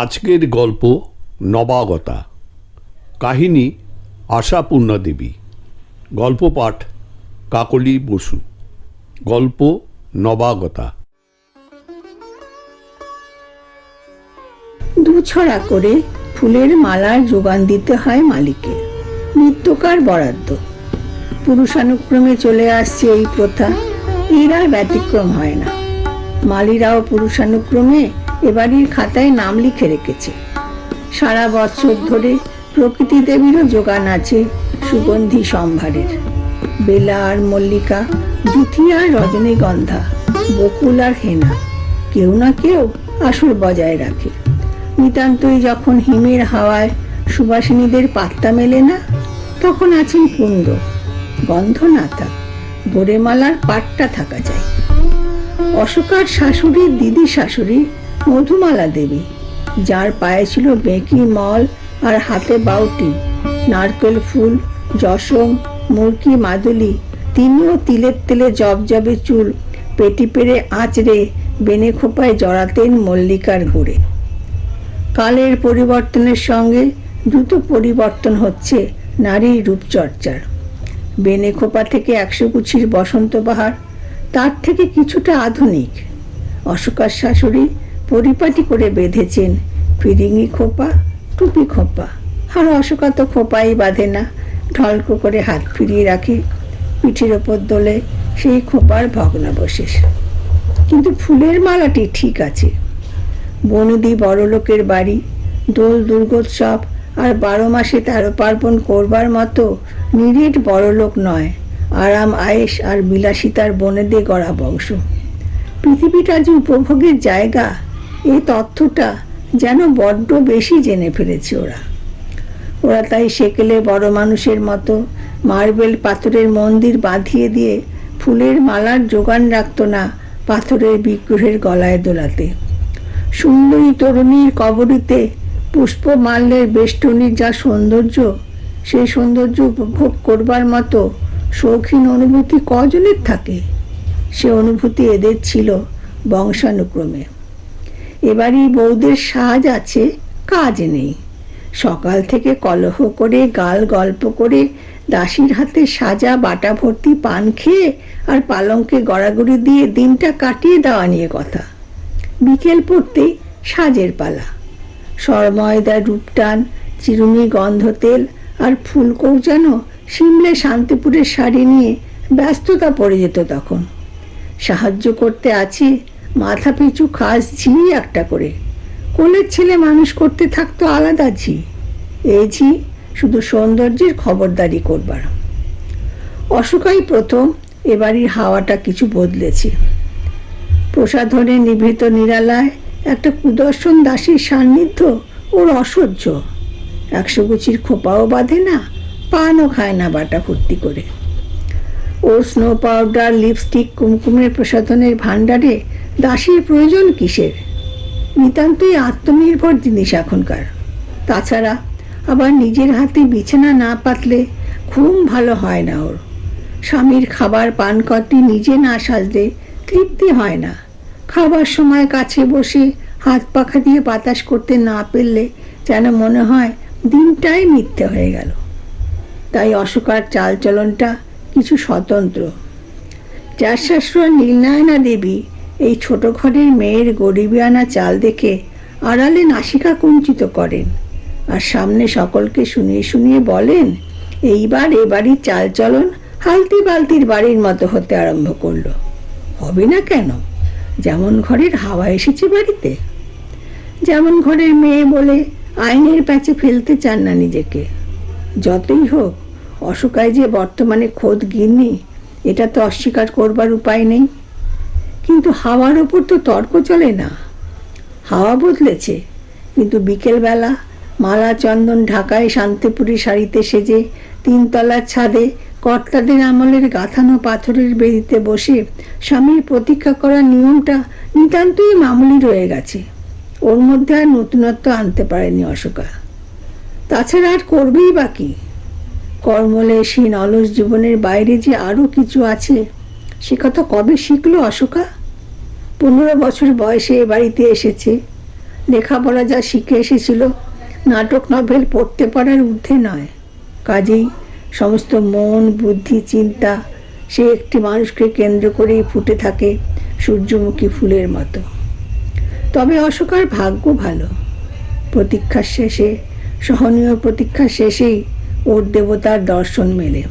আজকের গল্প নবাগতা। কাহিনী আশাপূর্ণা দেবী। গল্প পাঠ কাকলি বসু। গল্প নবাগতা। দু ছড়া করে ফুলের মালার যোগান দিতে হয় মালিকের। নিত্যকার বরাদ্দ। পুরুষানুক্রমে চলে আসছে এই প্রথা। এর ব্যতিক্রম হয় না। মালিরাও পুরুষানুক্রমে এবাড়ির খাতায় নাম লিখে রেখেছে। সারা বছর ধরে প্রকৃতি দেবীরও যোগান আছে সুগন্ধি সম্ভারের। বেলা আর মল্লিকা জুথি আর রজনীগন্ধা, বকুল আর হেনা, কেউ না কেউ আসর বজায় রাখে। নিতান্তই যখন হিমের হাওয়ায় সুবাসিনীদের পাত্তা মেলে না, তখন আছেন কুন্দ গন্ধ না থাক গোরেমালার পাটটা থাকা যায়। অশোকার শাশুড়ি দিদি শাশুড়ি মধুমালা দেবী, যার পায়ে ছিল বেঁকি মল আর হাতে বাউটি, নারকেল ফুল, যশম মুরকি মাদুলি, তিনিও তিলের তেলে জবজবে চুল, পেটি পেরে আঁচড়ে বেনে খোপায় জড়াতেন মল্লিকার গুড়ে। কালের পরিবর্তনের সঙ্গে দ্রুত পরিবর্তন হচ্ছে নারীর রূপচর্চার। বেনে খোপা থেকে একশো কুচির বসন্ত বাহার তার থেকে কিছুটা আধুনিক। অশোকার শাশুড়ি পরিপাটি করে বেঁধেছেন। ফিরিঙি খোপা, টুপি খোপা। আর অশোকা তো খোপাই বাঁধে না। ঢলকো করে হাত ফিরিয়ে রাখে পিঠের ওপর দোলে সেই খোপার ভগ্নাবশেষ। কিন্তু ফুলের মালাটি ঠিক আছে। বনদি বড়লোকের বাড়ি, দোল দুর্গোৎসব আর বারো মাসে তেরো পার্বণ করবার মতো নিরেট বড়লোক নয়। আরাম আয়েস আর বিলাসিতার বনেদে গড়া বংশ। পৃথিবীটা যে উপভোগের জায়গা এই তথ্যটা যেন বড্ড বেশি জেনে ফেলেছে ওরা। ওরা তাই সেকেলে বড় মানুষের মতো মার্বেল পাথরের মন্দির বাঁধিয়ে দিয়ে ফুলের মালার যোগান রাখত না পাথরের বিগ্রহের গলায় দোলাতে। সুন্দরী তরুণীর কবরীতে পুষ্পমাল্যের বেষ্টনীর যা সৌন্দর্য, সেই সৌন্দর্য উপভোগ করবার মতো শৌখিন অনুভূতি কজনের থাকে? সে অনুভূতি এদের ছিল বংশানুক্রমে। এবারই বৌদের সাজ আছে, কাজ নেই। সকাল থেকে কলহ করে, গাল গল্প করে, দাসীর হাতে সাজা বাটা ভর্তি পান খেয়ে আর পালঙ্কে গড়াগড়ি দিয়ে দিনটা কাটিয়ে দেওয়া নিয়ে কথা। বিকেল পড়তেই সাজের পালা। সরময়দা রূপটান, চিরুনি গন্ধ তেল আর ফুলকৌজানো সিমলে শান্তিপুরের শাড়ি নিয়ে ব্যস্ততা পড়ে যেত তখন। সাহায্য করতে আছি মাথা পিছু খাস ঝি একটা করে। কোলের ছেলে মানুষ করতে থাকতো আলাদা ঝি। এই ঝি শুধু সৌন্দর্যের খবরদারি করবার। অশোকাই প্রথম, এবারই হাওয়াটা কিছু বদলেছে। প্রসাধনে নিভৃত নিরালায় একটা কুদর্শন দাসীর সান্নিধ্য ওর অসহ্য। একশো গুচির খোপাও বাঁধে না, পানও খায় না বাটা ফুর্তি করে। ওর স্নো পাউডার লিপস্টিক কুমকুমের প্রসাধনের ভাণ্ডারে দাসীর প্রয়োজন কিসের? নিতান্তই আত্মনির্ভর জিনিস এখনকার। তাছাড়া আবার নিজের হাতে বিছানা না পাতলে ঘুম ভালো হয় না ওর। স্বামীর খাবার পান করতে নিজে না সাজলে তৃপ্তি হয় না। খাবার সময় কাছে বসে হাত পাখা দিয়ে বাতাস করতে না পেরলে যেন মনে হয় দিনটাই মিথ্যে হয়ে গেল। তাই অশোকার চালচলনটা কিছু স্বতন্ত্র। যার শাশুড়া নীলনায়না দেবী এই ছোট ঘরের মেয়ের গরিবিয়ানা চাল দেখে আড়ালে নাসিকা কুঞ্চিত করেন। আর সামনে সকলকে শুনিয়ে শুনিয়ে বলেন, এইবার এ বাড়ির চালচলন হালতি বালতির বাড়ির মতো হতে আরম্ভ করল। হবে না কেন? যেমন ঘরের হাওয়া এসেছে বাড়িতে। যেমন ঘরের মেয়ে বলে আইনের প্যাচে ফেলতে চান না নিজেকে। যতই হোক অশোকায় যে বর্তমানে খোদ গিন্নি, এটা তো অস্বীকার করবার উপায় নেই। কিন্তু হাওয়ার ওপর তো তর্ক চলে না। হাওয়া বদলেছে, কিন্তু বিকেলবেলা মালা চন্দন ঢাকায় শান্তিপুরি শাড়িতে সেজে তিনতলার ছাদে কর্তাদের আমলের গাঁথানো পাথরের বেদিতে বসে স্বামীর প্রতীক্ষা করার নিয়মটা নিতান্তই মামুলি রয়ে গেছে। ওর মধ্যে আর নতুনত্ব আনতে পারেনি অশোকা। তাছাড়া আর করবেই বাকি কর্মলেশীন অলস জীবনের বাইরে যে আরও কিছু আছে সে কথা কবে শিখলো অশোকা? পনেরো বছর বয়সে এ বাড়িতে এসেছে। লেখাপড়া যা শিখে এসেছিল, নাটক নভেল পড়তে পারার ঊর্ধ্বে নয়। কাজেই সমস্ত মন, বুদ্ধি, চিন্তা সে একটি মানুষকে কেন্দ্র করেই ফুটে থাকে সূর্যমুখী ফুলের মতো। তবে অশোকার ভাগ্য ভালো। প্রতীক্ষার শেষে, সহনীয় প্রতীক্ষার শেষেই ওর দেবতার দর্শন মেলে।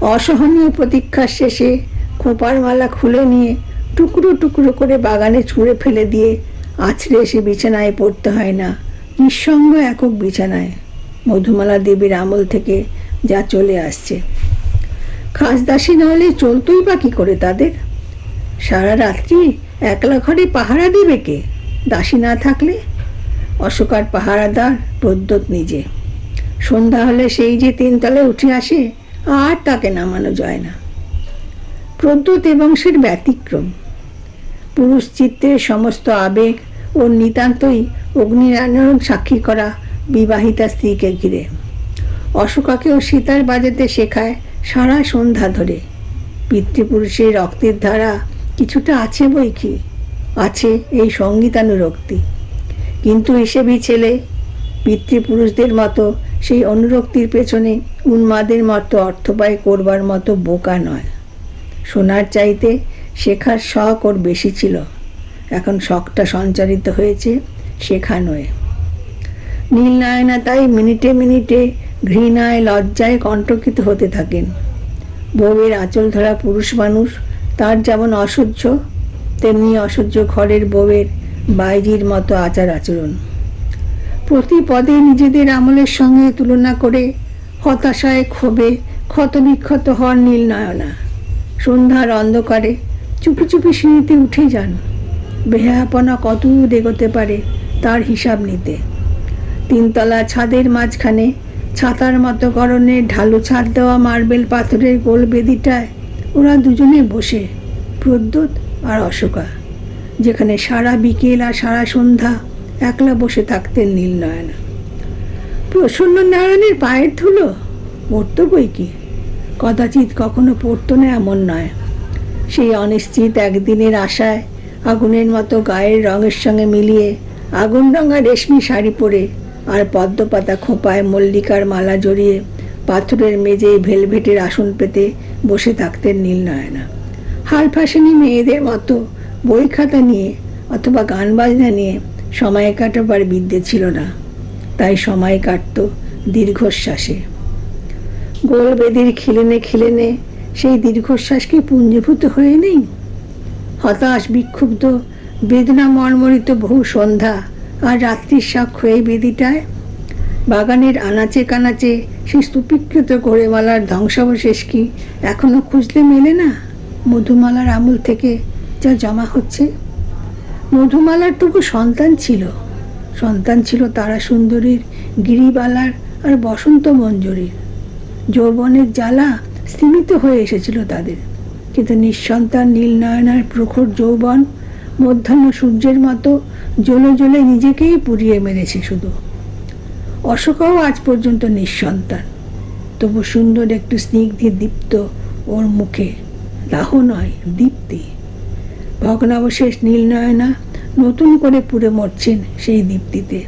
অসহনীয় প্রতীক্ষার শেষে খোপার মালা খুলে নিয়ে টুকরো টুকরো করে বাগানে ছুঁড়ে ফেলে দিয়ে আছড়ে এসে বিছানায় পড়তে হয় না। নিঃসঙ্গ একক বিছানায়। মধুমালা দেবীর আমল থেকে যা চলে আসছে। খাসদাসী না হলে চলতোই বা কী করে তাদের? সারা রাত্রি একলা ঘরে পাহারা দেবে কে? দাসী না থাকলে? অশোকার পাহারাদার প্রদ্যোৎ নিজে। সন্ধ্যা হলে সেই যে তিনতলায় উঠে আসে, আর তাকে নামানো যায় না। প্রদ্যোৎ এবং সের ব্যতিক্রম। পুরুষ চিত্রের সমস্ত আবেগ ও নিতান্তই অগ্নিনারায়ণ সাক্ষী করা বিবাহিতা স্ত্রীকে ঘিরে। অশোকাকেও সীতার বাজাতে শেখায় সারা সন্ধ্যা ধরে। পিতৃপুরুষের রক্তের ধারা কিছুটা আছে বই কি? আছে এই সঙ্গীতানুরক্তি। কিন্তু হিসেবেই ছেলে, পিতৃপুরুষদের মতো সেই অনুরক্তির পেছনে উন্মাদের মতো অর্থব্যয় করবার মতো বোকা নয়। শোনার চাইতে শেখার শখ ওর বেশি ছিল। এখন শখটা সঞ্চারিত হয়েছে শেখা নয় নীলনায়না তাই মিনিটে মিনিটে ঘৃণায়, লজ্জায় কণ্টকিত হতে থাকেন। বউয়ের আঁচল ধরা পুরুষ মানুষ, তার যেমন অসহ্য, তেমনি অসহ্য ঘরের বউয়ের বাইজির মতো আচার আচরণ। প্রতি পদে নিজেদের আমলের সঙ্গে তুলনা করে হতাশায় ক্ষোভে ক্ষতবিক্ষত হন নীলনয়না সন্ধ্যার অন্ধকারে চুপি চুপি সিঁড়িতে উঠে যান। বেহাপনা কত দূর এগোতে পারে তার হিসাব নিতে। তিনতলা ছাদের মাঝখানে ছাতার মতো গরনের ঢালু ছাদ দেওয়া মার্বেল পাথরের গোল বেদিটায় ওরা দুজনে বসে, প্রদ্যোৎ আর অশোকা, যেখানে সারা বিকেল আর সারা সন্ধ্যা একলা বসে থাকতেন নীলনয়না। প্রসন্ন নারায়ণের পায়ের ধুলো পড়তো বই কি? কদাচিৎ কখনো পড়তো না এমন নয়। সেই অনিশ্চিত একদিনের আশায় আগুনের মতো গায়ের রঙের সঙ্গে মিলিয়ে আগুন রঙা রেশমি শাড়ি পরে আর পদ্মপাতা খোঁপায় মল্লিকার মালা জড়িয়ে পাথরের মেজে ভেলভেটের আসন পেতে বসে থাকতেন নীলনয়না। হাল ফাঁসেনি মেয়েদের মতো বই খাতা নিয়ে অথবা গান বাজনা নিয়ে সময় কাটাবার বিদ্যে ছিল না। তাই সময় কাটত দীর্ঘশ্বাসে। গোল বেদির খিলেনে খিলেনে সেই দীর্ঘশ্বাস কি পুঞ্জীভূত হয়ে নেই? হতাশ, বিক্ষুব্ধ, বেদনা মর্মরিত বহু সন্ধ্যা আর রাত্রির সাক্ষ্য এই বেদিটায়? বাগানের আনাচে কানাচে সেই স্তূপীকৃত গোড়েমালার ধ্বংসাবশেষ কি এখনও খুঁজলে মেলে না? মধুমালার আমল থেকে যা জমা হচ্ছে? মধুমালার টুকু সন্তান ছিল। সন্তান ছিল তারা সুন্দরীর গিরিবালার আর বসন্ত মঞ্জুরির। যৌবনের জ্বালা স্তীমিত হয়ে এসেছিল তাদের। কিন্তু নিঃসন্তান নীলনয়নার প্রখর যৌবন, মধ্যাহ্ন সূর্যের মতো জ্বলে জ্বলে নিজেকেই পুড়িয়ে মেরেছে শুধু। অশোকাও আজ পর্যন্ত নিঃসন্তান। তবু সুন্দর একটু স্নিগ্ধি দীপ্ত ওর মুখে। দাহ নয়, দীপ্তি। ভগ্নাবশেষ নীলনয়না নতুন করে পুড়ে মরছেন সেই দীপ্তিতে।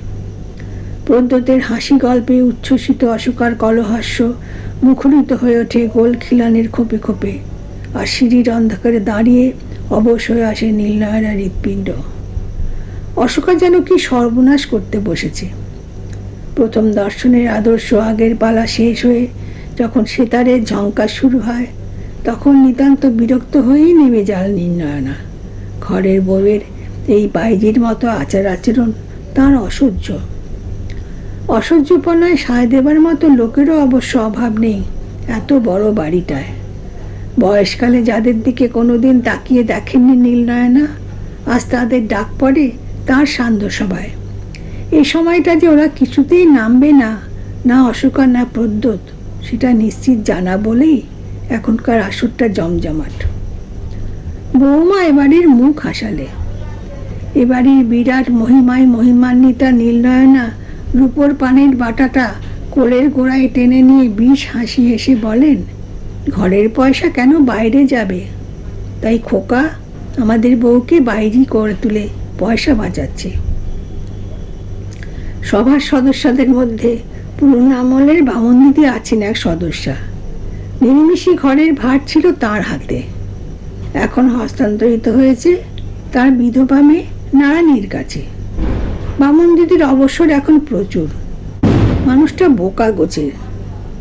প্রদ্যোতের হাসি গল্পে উচ্ছ্বসিত অশোকার কলহাস্য, মুখরিত হয়ে ওঠে গোল খিলানের খোপে খোপে। আর সিঁড়ির অন্ধকারে দাঁড়িয়ে অবশ হয়ে আসে নীলনয়না হৃৎপিণ্ড। অশোকা যেন কি সর্বনাশ করতে বসেছে। প্রথম দর্শনের আদর্শ আগের পালা শেষ হয়ে যখন সেতারের ঝঙ্কার শুরু হয়, তখন নিতান্ত বিরক্ত হয়েই নেমে যাল নির্ণয়না ঘরের বউয়ের এই বাইজির মতো আচার আচরণ তার অসহ্য। অসহ্যপনায় সায় দেবার মতো লোকেরও অবশ্য অভাব নেই, এত বড় বাড়িটায়। বয়সকালে যাদের দিকে কোনোদিন তাকিয়ে দেখেননি নীলনয়না, আজ তাদের ডাক পড়ে তার সান্ধ্য সভায়। এই সময়টা যে ওরা কিছুতেই নামবে না না অশোকা না প্রদ্যোৎ সেটা নিশ্চিত জানা বলেই এখনকার আসরটা জমজমাট। বৌমা এবাড়ির মুখ হাসালে। এবাড়ির বিরাট মহিমায় মহিমান্বিতা নীলনয়না রূপোর পানের বাটাটা কোলের গোড়ায় টেনে নিয়ে বিষ হাসি হেসে বলেন, ঘরের পয়সা কেন বাইরে যাবে? তাই খোকা, আমাদের বউকে বাইরেই করে তুলে পয়সা বাঁচাচ্ছে। সভার সদস্যদের মধ্যে পুরনো আমলের বামন দিদি আছেন এক সদস্যা। নিরিমিষি ঘরের ভার ছিল তার হাতে। এখন হস্তান্তরিত হয়েছে তার বিধবা মেয়ে নারায়ণীর কাছে। বামন দিদির অবসর এখন প্রচুর। মানুষটা বোকা গোছের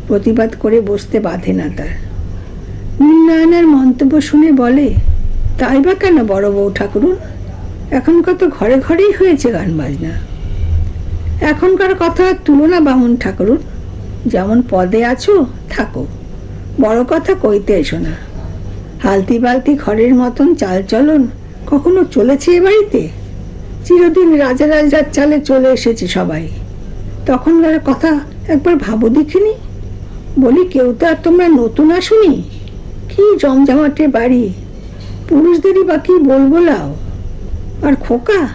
প্রতিবাদ করে বসতে বাধে না তার। নীলনয়নের মন্তব্য শুনে বলে, তাই বা কেন বড় বউ ঠাকুরুন? এখনকার তো ঘরে ঘরেই হয়েছে গান বাজনা। এখনকার কথা তুলনা বামুন ঠাকুরুন। যেমন পদে আছো, থাকো। বড় কথা কইতে এসো না। হালতি বালতি ঘরের মতন চাল চলন কখনো চলেছে এ বাড়িতে? চিরদিন রাজা রাজার চালে চলে এসেছে সবাই। তখনকার কথা একবার ভাবো দেখিনি? বলি, কেউ তো আর তোমরা নতুন আসুনি? কি জমজমাটে বাড়ি? পুরুষদেরই বা কি বলব লাও? আর খোকা?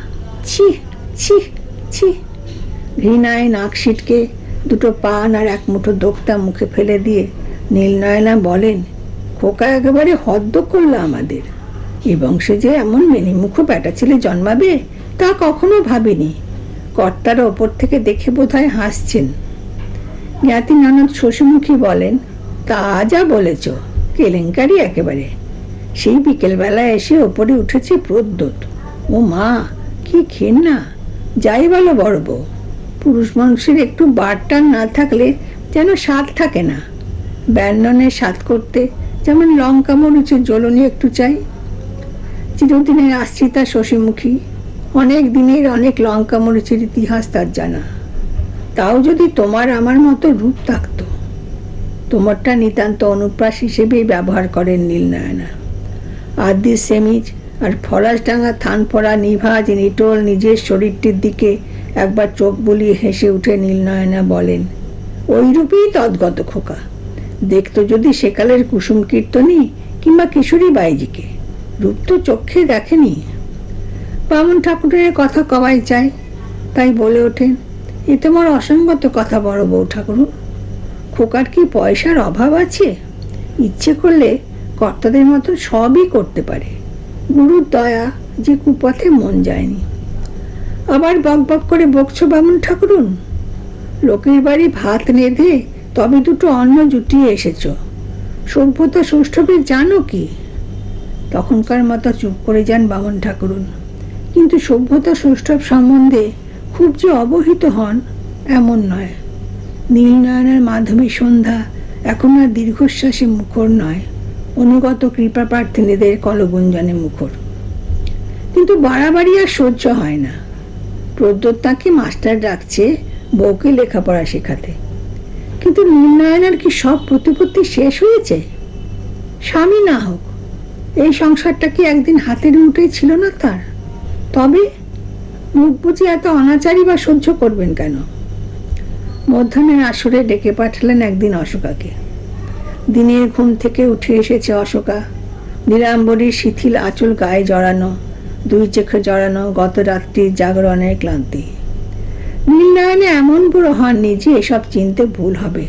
ছি ছি ছি। ঘৃণায় নাক সিটকে দুটো পান আর এক মুঠো দোক্তা মুখে ফেলে দিয়ে নীলনয়না বলেন, খোকা একেবারে হদ্দ করল আমাদের। এ বংশে যে এমন মেনিমুখ ব্যাটা ছেলে জন্মাবে তা কখনো ভাবিনি। কর্তার ওপর থেকে দেখে বোধহয় হাসছেন। জ্ঞাতি ননদ শশীমুখী বলেন, তা যা বলেছ, কেলেঙ্কারি একেবারে। সেই বিকেলবেলা এসে ওপরে উঠেছে প্রদ্যোত। ও মা, কি খেন না যাই বলো বড় বউ, পুরুষ মানুষের একটু বারটান না থাকলে যেন স্বাদ থাকে না। ব্যঞ্জনের স্বাদ করতে যেমন লঙ্কা মরিচের জ্বলনি একটু চাই। চিরদিনের আশ্রিতা শশীমুখী অনেক দিনের অনেক লঙ্কা মরিচের ইতিহাস তার জানা। তাও যদি তোমার আমার মতো রূপ থাকতো, তোমারটা নিতান্ত অনুপ্রাস হিসেবেই ব্যবহার করেন নীলনয়না আদি সেমিজ আর ফরাসডাঙ্গা থান পড়া নিভাজ নিটোল নিজের শরীরটির দিকে একবার চোখ বুলিয়ে হেসে উঠে নীলনয়না বলেন ওই রূপেই তদ্গত খোকা। দেখতো যদি সেকালের কুসুম কীর্তনী কিংবা কিশোরী বাইজিকে। রূপ তো চোখে দেখেনি। বামন ঠাকুরের কথা কবাই চায় তাই বলে ওঠেন এ তোমার অসঙ্গত কথা বড় বউ ঠাকুর। খোকার কি পয়সার অভাব আছে? ইচ্ছে করলে কর্তাদের মতো সবই করতে পারে। গুরুর দয়া যে কুপথে মন যায়নি। আবার বক বক করে বকছো বামুন ঠাকুরুন। লোকের বাড়ি ভাত নেধে তবে দুটো অন্ন জুটিয়ে এসেছ। সভ্যতা সৌষ্ঠবে জানো কি? তখনকার মতো চুপ করে যান বামন ঠাকুরুন। কিন্তু সভ্যতা সৌষ্ঠব সম্বন্ধে খুব যে অবহিত হন এমন নয়। নীলনয়নের মাধ্যমে সন্ধ্যা এখন আর দীর্ঘশ্বাসে মুখর নয়। অনুগত কৃপা প্রার্থীদের কলগুঞ্জনে মুখর। কিন্তু বাড়াবাড়ি আর সহ্য হয় না। প্রদ্যোত তাকে মাস্টার ডাকছে বউকে লেখাপড়া শেখাতে। কিন্তু নীলনয়নের কি সব প্রতিপত্তি শেষ হয়েছে? স্বামী না হোক, এই সংসারটা কি একদিন হাতের মুঠোয় ছিল না তার? তবে মুখ বুঝে এত অনাচারী বা সহ্য করবেন কেন? মধ্যাহ্নের আসরে ডেকে পাঠালেন একদিন অশোকাকে। দিনের ঘুম থেকে উঠে এসেছে অশোকা। নীলাম্বরীর শিথিল আঁচল গায়ে জড়ানো, দুই চোখে জড়ানো গত রাত্রির জাগরণের ক্লান্তি। নীলনয়নে এমন বুড়ো হননি যে এসব চিনতে ভুল হবে।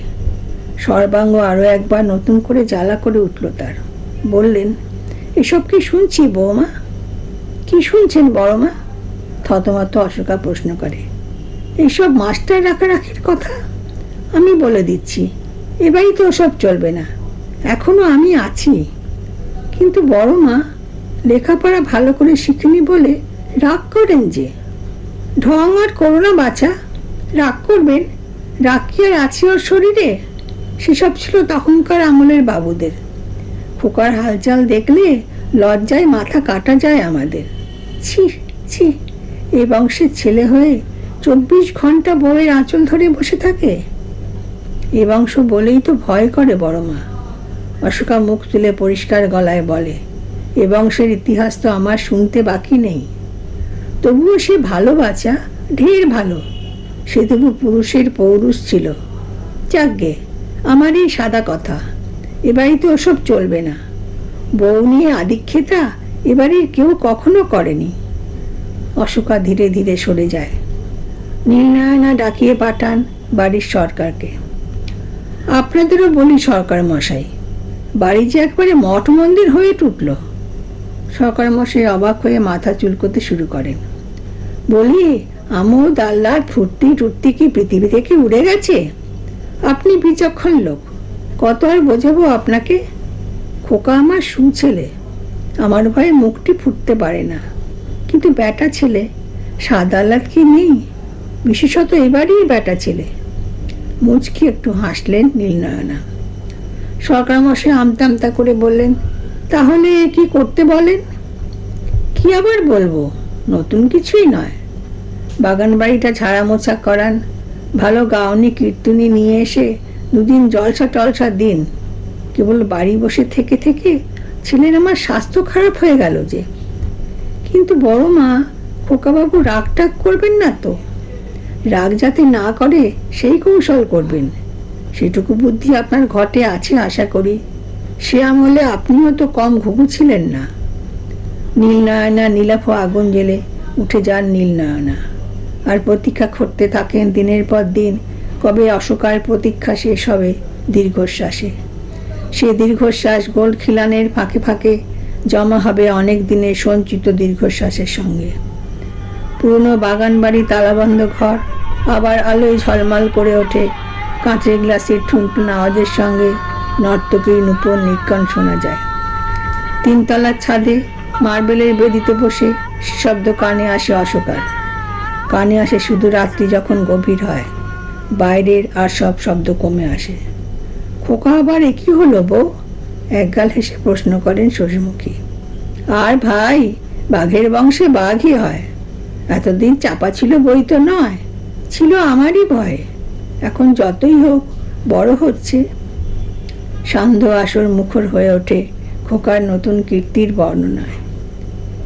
সর্বাঙ্গ আরও একবার নতুন করে জ্বালা করে উঠল তার। বললেন, এসব কি শুনছি বৌমা? কি শুনছেন বড় মা? থতমত অশোকা প্রশ্ন করে। এইসব মাস্টার রাখারাখির কথা? আমি বলে দিচ্ছি, এবারই তো ওসব চলবে না। এখনও আমি আছি। কিন্তু বড় মা, লেখাপড়া ভালো করে শিখিনি বলে রাগ করেন যে। ঢং আর করোনা বাছা, রাগ করবেন? রাগ কি আর আছে ওর শরীরে? সেসব ছিল তখনকার আমলের বাবুদের। খোকার হালচাল দেখলে লজ্জায় মাথা কাটা যায় আমাদের। ছি ছি। এ বংশের ছেলে হয়ে চব্বিশ ঘণ্টা বউয়ের আঁচল ধরে বসে থাকে? এ বংশ বলেই তো ভয় করে বড় মা। অশোকা মুখ তুলে পরিষ্কার গলায় বলে, এ বংশের ইতিহাস তো আমার শুনতে বাকি নেই। তবুও সে ভালো বাচ্চা ঢের ভালো। সে তবু পুরুষের পৌরুষ ছিল। যাকগে আমার এই সাদা কথা। এবারই তো ওসব চলবে না। বউ নিয়ে আদিক্ষেতা এবারে কেউ কখনো করেনি। অশোকা ধীরে ধীরে সরে যায়। নীলনয়না ডাকিয়ে পাঠান বাড়ির সরকারকে। আপনাদেরও বলি সরকার মশাই, বাড়ি যে একবারে মঠ মন্দির হয়ে টুটল। সরকার মশাই অবাক হয়ে মাথা চুলকোতে শুরু করেন। বলি, আমোদ আহ্লাদ ফুর্তি টুর্তি কি পৃথিবী থেকে উড়ে গেছে? আপনি বিচক্ষণ লোক, কত আর বোঝাবো আপনাকে? খোকা আমার সু ছেলে। আমার ভয়ে মুখটি ফুটতে পারে না। কিন্তু ব্যাটা ছেলে, সাদা আহ্লাদ কি নেই? বিশেষত এবারই ব্যাটা ছেলে। মুচকি একটু হাসলেন নীলনয়না। সরকার মশাই আমতা আমতা করে বললেন, তাহলে কি করতে বলেন? কি আবার বলব? নতুন কিছুই নয়। বাগান বাড়িটা ঝাড়া মোছা করান, ভালো গাউনি কীর্তনি নিয়ে এসে দুদিন জলসা টলসা দিন। কেবল বাড়ি বসে থেকে থেকে ছেলের আমার স্বাস্থ্য খারাপ হয়ে গেল যে। কিন্তু বড় মা, খোকাবাবু রাগ টাগ করবেন না তো। রাগ যাতে না করে, সেই কৌশল করবেন। সেটুকু বুদ্ধি আপনার ঘটে আছে আশা করি। সে আমলে আপনিও তো কম ঘুঘু ছিলেন না। নীলনয়না নীলাফ আগুন জেলে উঠে যান নীলনয়না আর প্রতীক্ষা করতে থাকেন দিনের পর দিন, কবে অশোকার প্রতীক্ষা শেষ হবে দীর্ঘশ্বাসে। সে দীর্ঘশ্বাস গোল খিলানের ফাঁকে ফাঁকে জমা হবে অনেক দিনের সঞ্চিত দীর্ঘশ্বাসের সঙ্গে। পুরনো বাগান বাড়ি তালাবন্ধ ঘর, আবার আলোয় ঝলমাল করে ওঠে কাঁচের গ্লাসের ঠুনটুন আওয়াজের সঙ্গে নর্তকীর নুপুর নিক্কণ শোনা যায়। তিনতলার ছাদে মার্বেলের বেদিতে বসে শব্দ কানে আসে অশোকার। কানে আসে শুধু রাত্রি যখন গভীর হয়, বাইরের আর সব শব্দ কমে আসে। খোকা আবার একই হলো বউ? একগাল হেসে প্রশ্ন করেন শশীমুখী আর ভাই, বাঘের বংশে বাঘই হয়। এতদিন চাপা ছিল বই তো নয়, ছিল আমারই ভয়। এখন যতই হোক, বড় হচ্ছে। সান্ধ্য আসর মুখর হয়ে ওঠে খোকার নতুন কীর্তির বর্ণনায়।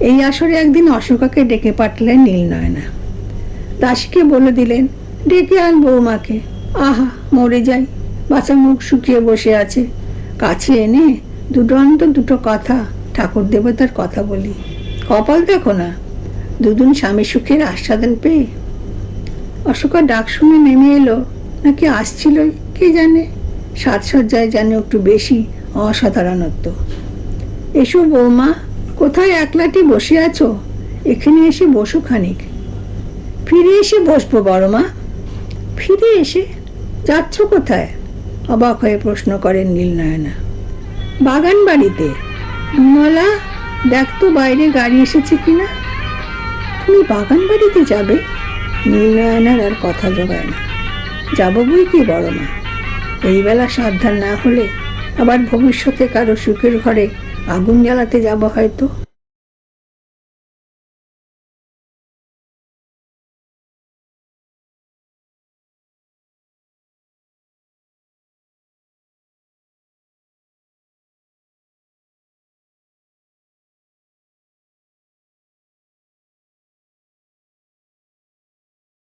এই আসরে একদিন অশোকাকে ডেকে পাঠালেন নীলনয়না দাসীকে বলে দিলেন, ডেকে আন বৌমাকে। আহা, মরে যাই। বাচ্চা মুখ শুকিয়ে বসে আছে। কাছে এনে দুটো অন্ত দুটো কথা ঠাকুর দেবতার কথা বলি। কপাল দেখো না, দুদিন স্বামী সুখের আস্বাদন পেয়ে। অশোকা ডাক শুনে নেমে এলো, নাকি আসছিলই, কে জানে? সাজসজ্জায় যেন একটু বেশি অসাধারণত্ব। এসো বৌমা, কোথায় একলাটি বসে আছো? এখানে এসে বসো খানিক। ফিরে এসে বসবো বড় মা ফিরে এসে যাচ্ছ কোথায়? অবাক হয়ে প্রশ্ন করেন নীলনয়না। বাগান বাড়িতে বিমলা দেখ তো বাইরে গাড়ি এসেছে কিনা? তুমি বাগান বাড়িতে যাবে? নীলনয়নার আর কথা জোগায় না। যাব বই কি বড় মা? এই বেলা সাবধান না হলে আবার ভবিষ্যতে কারও সুখের ঘরে আগুন জ্বালাতে যাব হয়তো।